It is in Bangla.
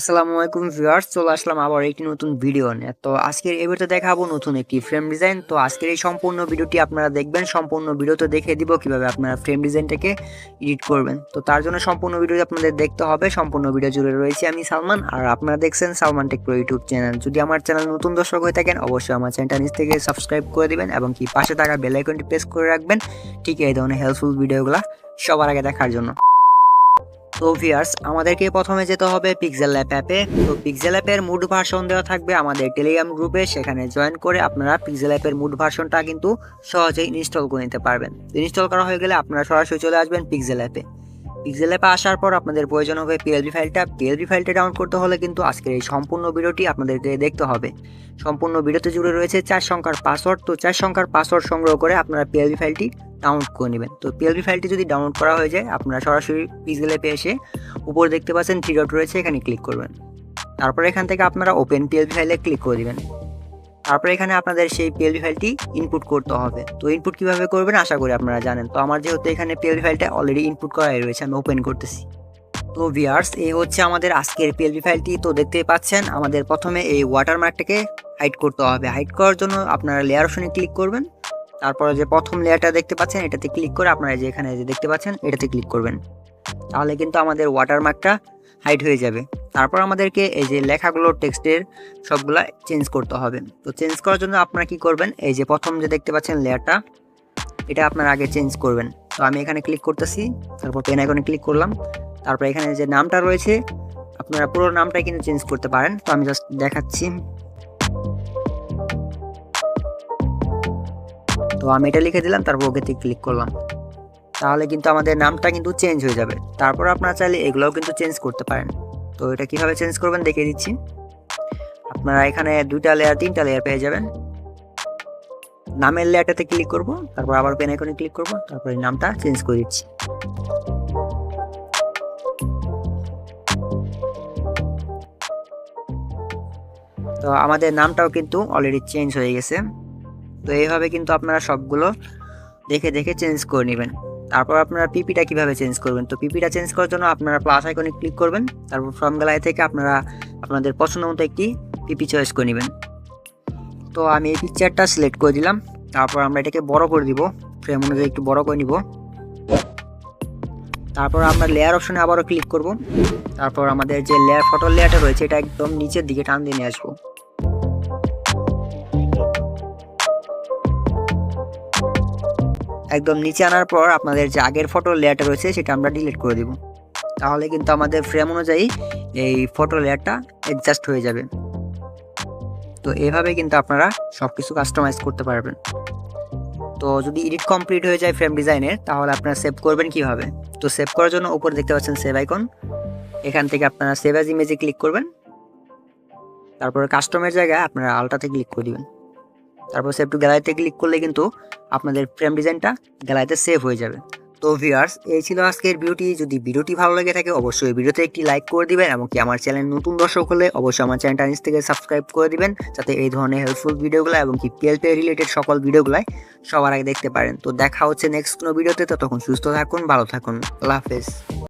আসসালামু আলাইকুম ভিউয়ার্স, চলে আসলাম আবার একটি নতুন ভিডিও নিয়ে। তো আজকের এই ভিডিওতে দেখাবো নতুন একটি ফ্রেম ডিজাইন তো আজকের এই সম্পূর্ণ ভিডিওটি আপনারা দেখবেন, সম্পূর্ণ ভিডিও ভিডিওতে দেখে দিব কীভাবে আপনারা ফ্রেম ডিজাইনটাকে এডিট করবেন। তো তার জন্য সম্পূর্ণ ভিডিওটি আপনাদের দেখতে হবে, সম্পূর্ণ ভিডিও জুড়ে রয়েছে আমি সালমান, আর আপনারা দেখছেন Salman tech pro YouTube channel যদি আমার চ্যানেল নতুন দর্শক হয়ে থাকেন, অবশ্যই আমার চ্যানেলটা নিচ থেকে সাবস্ক্রাইব করে দিবেন এবং কি পাশে থাকা বেল আইকনটি প্রেস করে রাখবেন। ঠিক এই ধরনের হেল্পফুল ভিডিওগুলো সবার আগে দেখার জন্য। তো ভিয়ার্স আমাদেরকে প্রথমে যেতে হবে পিক্সেল অ্যাপ অ্যাপে তো পিক্সেল অ্যাপের মুড ভার্সন দেওয়া থাকবে আমাদের টেলিগ্রাম গ্রুপে সেখানে জয়েন করে আপনারা পিক্সেল অ্যাপের মুড ভার্সনটা কিন্তু সহজেই ইনস্টল করে নিতে পারবেন। ইনস্টল করা হয়ে গেলে আপনারা সরাসরি চলে আসবেন পিক্সেল অ্যাপে পিক্সেল অ্যাপে আসার পর আপনাদের প্রয়োজন হবে পিএলবি ফাইলটা পিএলবি ফাইলটা ডাউনলোড করতে হলে কিন্তু আজকের এই সম্পূর্ণ ভিডিওটি আপনাদেরকে দেখতে হবে। সম্পূর্ণ ভিডিওতে জুড়ে রয়েছে চার সংখ্যার পাসওয়ার্ড তো চার সংখ্যার পাসওয়ার্ড সংগ্রহ করে আপনারা পিএলবি ফাইলটি ডাউনলোড করে নেবেন। তো পিএলবি ফাইলটি যদি ডাউনলোড করা হয়ে যায়, আপনারা সরাসরি পিক্সেল অ্যাপে এসে উপরে দেখতে পাচ্ছেন থ্রি ডট রয়েছে, এখানে ক্লিক করবেন। তারপর এখান থেকে আপনারা ওপেন পিএলবি ফাইলে ক্লিক করে দিবেন। তারপর এখানে আপনাদের সেই পিএলবি ফাইলটি ইনপুট করতে হবে। তো ইনপুট কীভাবে করবেন? আশা করি আপনারা জানেন। তো আমার যেহেতু এখানে পিএলবি ফাইলটা অলরেডি ইনপুট করাই রয়েছে, আমি ওপেন করতেছি। তো ভিয়ার্স এই হচ্ছে আমাদের আজকের পিএলবি ফাইলটি তো দেখতেই পাচ্ছেন, আমাদের প্রথমে এই ওয়াটারমার্কটাকে হাইড করতে হবে। হাইড করার জন্য আপনারা লেয়ার অপশনে ক্লিক করবেন। তারপরে যে প্রথম লেয়ারটা দেখতে পাচ্ছেন, এটাতে ক্লিক করে আপনারা যে এখানে যে দেখতে পাচ্ছেন, এটাতে ক্লিক করবেন। তাহলে কিন্তু আমাদের ওয়াটারমার্কটা হাইড হয়ে যাবে। তারপর আমাদেরকে এই যে লেখাগুলো টেক্সটের সবগুলা চেঞ্জ করতে হবে। তো চেঞ্জ করার জন্য আপনারা কি করবেন? এই যে প্রথম যে দেখতে পাচ্ছেন লেয়ারটা, এটা আপনারা আগে চেঞ্জ করবেন। তো আমি এখানে ক্লিক করতেছি, তারপর পেন আইকনে ক্লিক করলাম। তারপর এখানে যে নামটা রয়েছে, আপনারা পুরো নামটাই কিন্তু চেঞ্জ করতে পারেন। তো আমি জাস্ট দেখাচ্ছি। তো আমি এটা লিখে দিলাম, তারপর ওকেতে ক্লিক করলাম। তাহলে কিন্তু আমাদের নামটা কিন্তু চেঞ্জ হয়ে যাবে। তারপর আপনারা চাইলে এগুলোও কিন্তু চেঞ্জ করতে পারেন। তো এটা কীভাবে চেঞ্জ করবেন দেখিয়ে দিচ্ছি। আপনারা এখানে দুইটা লেয়ার তিনটা লেয়ার পেয়ে যাবেন। নামের লেয়ারটাতে ক্লিক করব, তারপর আবার পেন আইকনে ক্লিক করব, তারপর নামটা চেঞ্জ করে দিচ্ছি। তো আমাদের নামটাও কিন্তু অলরেডি চেঞ্জ হয়ে গেছে। তো এইভাবে কিন্তু আপনারা সবগুলো দেখে দেখে চেঞ্জ করে নেবেন। তারপর আপনারা পিপিটা কীভাবে চেঞ্জ করবেন? তো পিপিটা চেঞ্জ করার জন্য আপনারা প্লাস আইকনে ক্লিক করবেন। তারপর ফর্ম গ্যালারি থেকে আপনারা আপনাদের পছন্দ মতো একটি পিপি চয়েস করে নেবেন। তো আমি এই পিকচারটা সিলেক্ট করে দিলাম। তারপর আমরা এটাকে বড় করে দিব। ফ্রেম অনুযায়ী একটু বড় করে নিব। তারপর আমরা লেয়ার অপশনে আবারও ক্লিক করব। তারপর আমাদের যে লেয়ার ফটো লেয়ারটা রয়েছে, এটা একদম নিচের দিকে টান দিয়ে নিয়ে আসব। একদম নিচে আনার পর আপনাদের যে আগের ফটো লেয়ারটা রয়েছে সেটা আমরা ডিলিট করে দিব। তাহলে কিন্তু আমাদের ফ্রেম অনুযায়ী এই ফটো লেয়ারটা অ্যাডজাস্ট হয়ে যাবে। তো এভাবে কিন্তু আপনারা সব কিছু কাস্টমাইজ করতে পারবেন। তো যদি এডিট কমপ্লিট হয়ে যায় ফ্রেম ডিজাইনের তাহলে আপনারা সেভ করবেন কীভাবে? তো সেভ করার জন্য উপরে দেখতে পাচ্ছেন সেভ আইকন এখান থেকে আপনারা সেভ অ্যাজ ইমেজে ক্লিক করবেন। তারপরে কাস্টমের জায়গায় আপনারা আলটাতে ক্লিক করে দিবেন। তারপর সেভ টু গ্যালারিতে ক্লিক করলে কিন্তু আপনাদের ফ্রেম ডিজাইনটা গ্যালারিতে সেভ হয়ে যাবে। তো ভিউয়ার্স এই ছিল আজকের ভিডিওটি। যদি ভিডিওটি ভালো লেগে থাকে, অবশ্যই ভিডিওতে একটি লাইক করে দিবেন এবং কি আমার চ্যানেল নতুন দর্শক হলে অবশ্যই আমার চ্যানেলটা নিচ থেকে সাবস্ক্রাইব করে দিবেন যাতে এই ধরনের হেল্পফুল ভিডিওগুলো এবং কি পিএলপি রিলেটেড সকল ভিডিওগুলাই সবার আগে দেখতে পারেন। তো দেখা হচ্ছে নেক্সট কোনো ভিডিওতে ততক্ষণ সুস্থ থাকুন, ভালো থাকুন। আল্লাহ হাফেজ।